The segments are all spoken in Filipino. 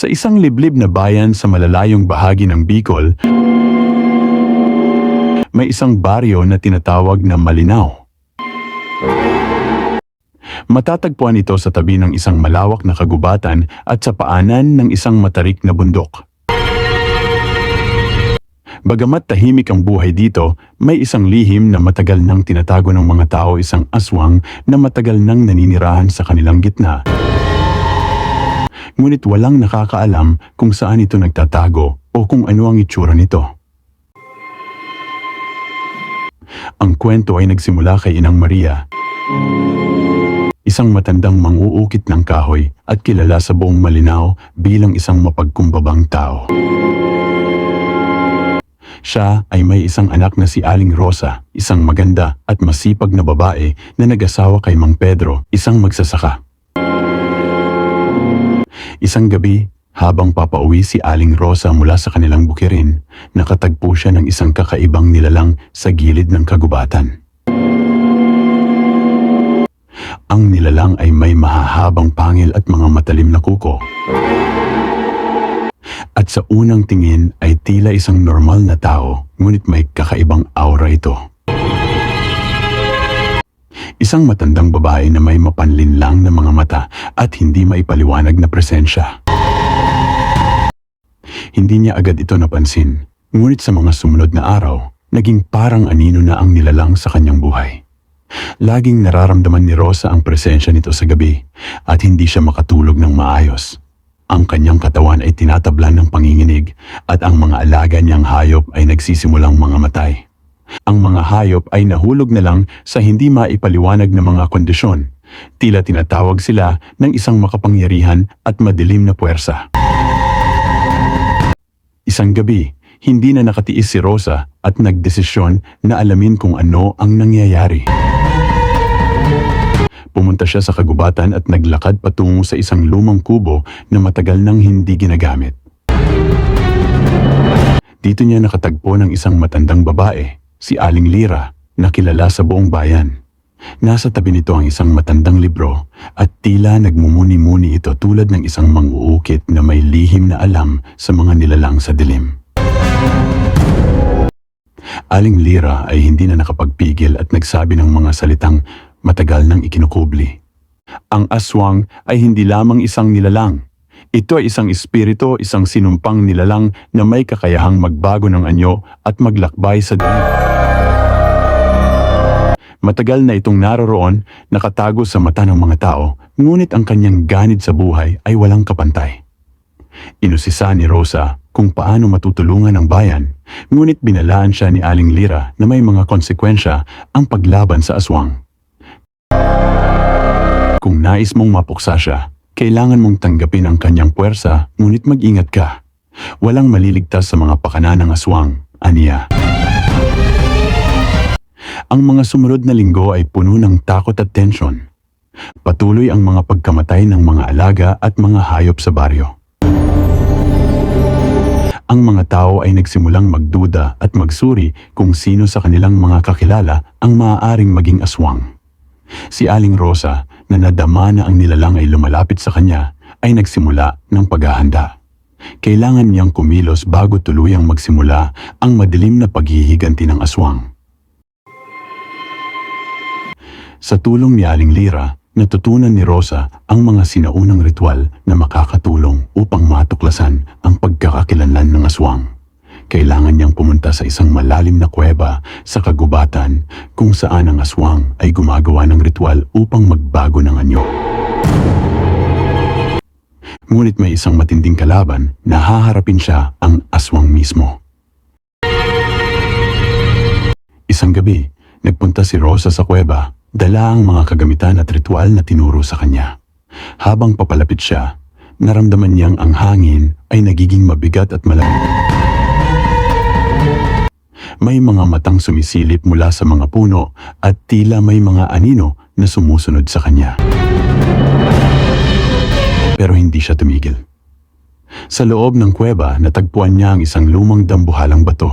Sa isang liblib na bayan sa malalayong bahagi ng Bicol, may isang baryo na tinatawag na Malinaw. Matatagpuan ito sa tabi ng isang malawak na kagubatan at sa paanan ng isang matarik na bundok. Bagamat tahimik ang buhay dito, may isang lihim na matagal nang tinatago ng mga tao isang aswang na matagal nang naninirahan sa kanilang gitna. Ngunit walang nakakaalam kung saan ito nagtatago o kung ano ang itsura nito. Ang kwento ay nagsimula kay Inang Maria, isang matandang manguukit ng kahoy at kilala sa buong Malinaw bilang isang mapagkumbabang tao. Siya ay may isang anak na si Aling Rosa, isang maganda at masipag na babae na nag-asawa kay Mang Pedro, isang magsasaka. Isang gabi, habang papauwi si Aling Rosa mula sa kanilang bukirin, nakatagpo siya ng isang kakaibang nilalang sa gilid ng kagubatan. Ang nilalang ay may mahahabang pangil at mga matalim na kuko. At sa unang tingin ay tila isang normal na tao, ngunit may kakaibang aura ito. Isang matandang babae na may mapanlinlang na mga mata at hindi maipaliwanag na presensya. Hindi niya agad ito napansin, ngunit sa mga sumunod na araw, naging parang anino na ang nilalang sa kanyang buhay. Laging nararamdaman ni Rosa ang presensya nito sa gabi at hindi siya makatulog ng maayos. Ang kanyang katawan ay tinatablan ng panginginig at ang mga alaga niyang hayop ay nagsisimulang mga matay. Ang mga hayop ay nahulog na lang sa hindi maipaliwanag na mga kondisyon. Tila tinatawag sila ng isang makapangyarihan at madilim na puwersa. Isang gabi, hindi na nakatiis si Rosa at nagdesisyon na alamin kung ano ang nangyayari. Pumunta siya sa kagubatan at naglakad patungo sa isang lumang kubo na matagal nang hindi ginagamit. Dito niya nakatagpo ng isang matandang babae, si Aling Lira, na kilala sa buong bayan. Nasa tabi nito ang isang matandang libro at tila nagmumuni-muni ito tulad ng isang manguukit na may lihim na alam sa mga nilalang sa dilim. Aling Lira ay hindi na nakapagpigil at nagsabi ng mga salitang matagal nang ikinukubli. Ang aswang ay hindi lamang isang nilalang. Ito ay isang espiritu, isang sinumpang nilalang na may kakayahang magbago ng anyo at maglakbay sa dilim. Matagal na itong naroroon, nakatago sa mata ng mga tao, ngunit ang kanyang ganid sa buhay ay walang kapantay. Inusisa ni Rosa kung paano matutulungan ang bayan, ngunit binalaan siya ni Aling Lira na may mga konsekwensya ang paglaban sa aswang. Kung nais mong mapuksa siya, kailangan mong tanggapin ang kanyang puwersa ngunit mag-ingat ka. Walang maliligtas sa mga pakana ng aswang, aniya. Ang mga sumunod na linggo ay puno ng takot at tensyon. Patuloy ang mga pagkamatay ng mga alaga at mga hayop sa baryo. Ang mga tao ay nagsimulang magduda at magsuri kung sino sa kanilang mga kakilala ang maaaring maging aswang. Si Aling Rosa, na nadama na ang nilalang ay lumalapit sa kanya, ay nagsimula ng paghahanda. Kailangan niyang kumilos bago tuluyang magsimula ang madilim na paghihiganti ng aswang. Sa tulong ni Aling Lira, natutunan ni Rosa ang mga sinaunang ritual na makakatulong upang matuklasan ang pagkakakilanlan ng aswang. Kailangan niyang pumunta sa isang malalim na kuweba sa kagubatan kung saan ang aswang ay gumagawa ng ritual upang magbago ng anyo. Ngunit may isang matinding kalaban na haharapin siya ang aswang mismo. Isang gabi, nagpunta si Rosa sa kuweba, dala ang mga kagamitan at ritual na tinuro sa kanya. Habang papalapit siya, naramdaman niyang ang hangin ay nagiging mabigat at malamig. May mga matang sumisilip mula sa mga puno at tila may mga anino na sumusunod sa kanya. Pero hindi siya tumigil. Sa loob ng kuweba, natagpuan niya ang isang lumang dambuhalang bato.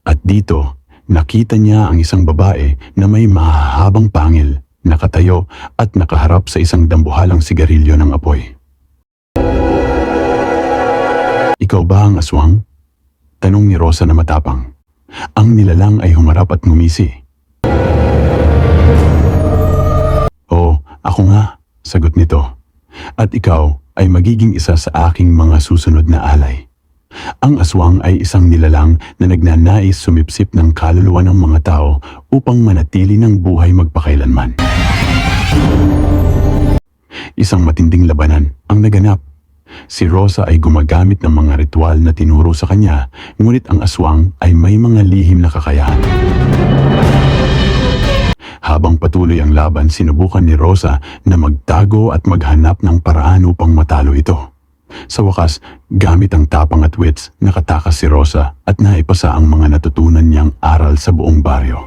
At dito, nakita niya ang isang babae na may mahahabang pangil, nakatayo at nakaharap sa isang dambuhalang sigarilyo ng apoy. Ikaw ba ang aswang? Tanong ni Rosa na matapang. Ang nilalang ay humarap at ngumisi. Oo, ako nga, sagot nito. At ikaw ay magiging isa sa aking mga susunod na alay. Ang aswang ay isang nilalang na nagnanais sumipsip ng kaluluwa ng mga tao upang manatili ng buhay magpakailanman. Isang matinding labanan ang naganap. Si Rosa ay gumagamit ng mga ritual na tinuro sa kanya, ngunit ang aswang ay may mga lihim na kakayahan. Habang patuloy ang laban, sinubukan ni Rosa na magtago at maghanap ng paraan upang matalo ito. Sa wakas, gamit ang tapang at wits, nakatakas si Rosa at naipasa ang mga natutunan niyang aral sa buong baryo.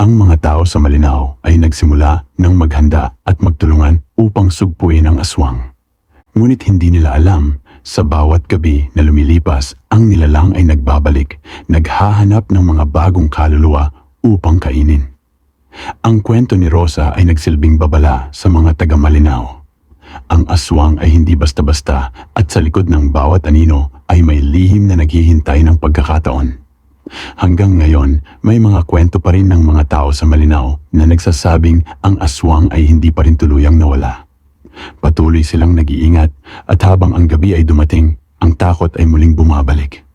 Ang mga tao sa Malinaw ay nagsimula ng maghanda at magtulungan upang sugpuin ang aswang. Ngunit hindi nila alam, sa bawat gabi na lumilipas, ang nilalang ay nagbabalik, naghahanap ng mga bagong kaluluwa upang kainin. Ang kwento ni Rosa ay nagsilbing babala sa mga taga Malinaw. Ang aswang ay hindi basta-basta at sa likod ng bawat anino ay may lihim na naghihintay ng pagkakataon. Hanggang ngayon, may mga kwento pa rin ng mga tao sa Malinaw na nagsasabing ang aswang ay hindi pa rin tuluyang nawala. Patuloy silang nag-iingat at habang ang gabi ay dumating, ang takot ay muling bumabalik.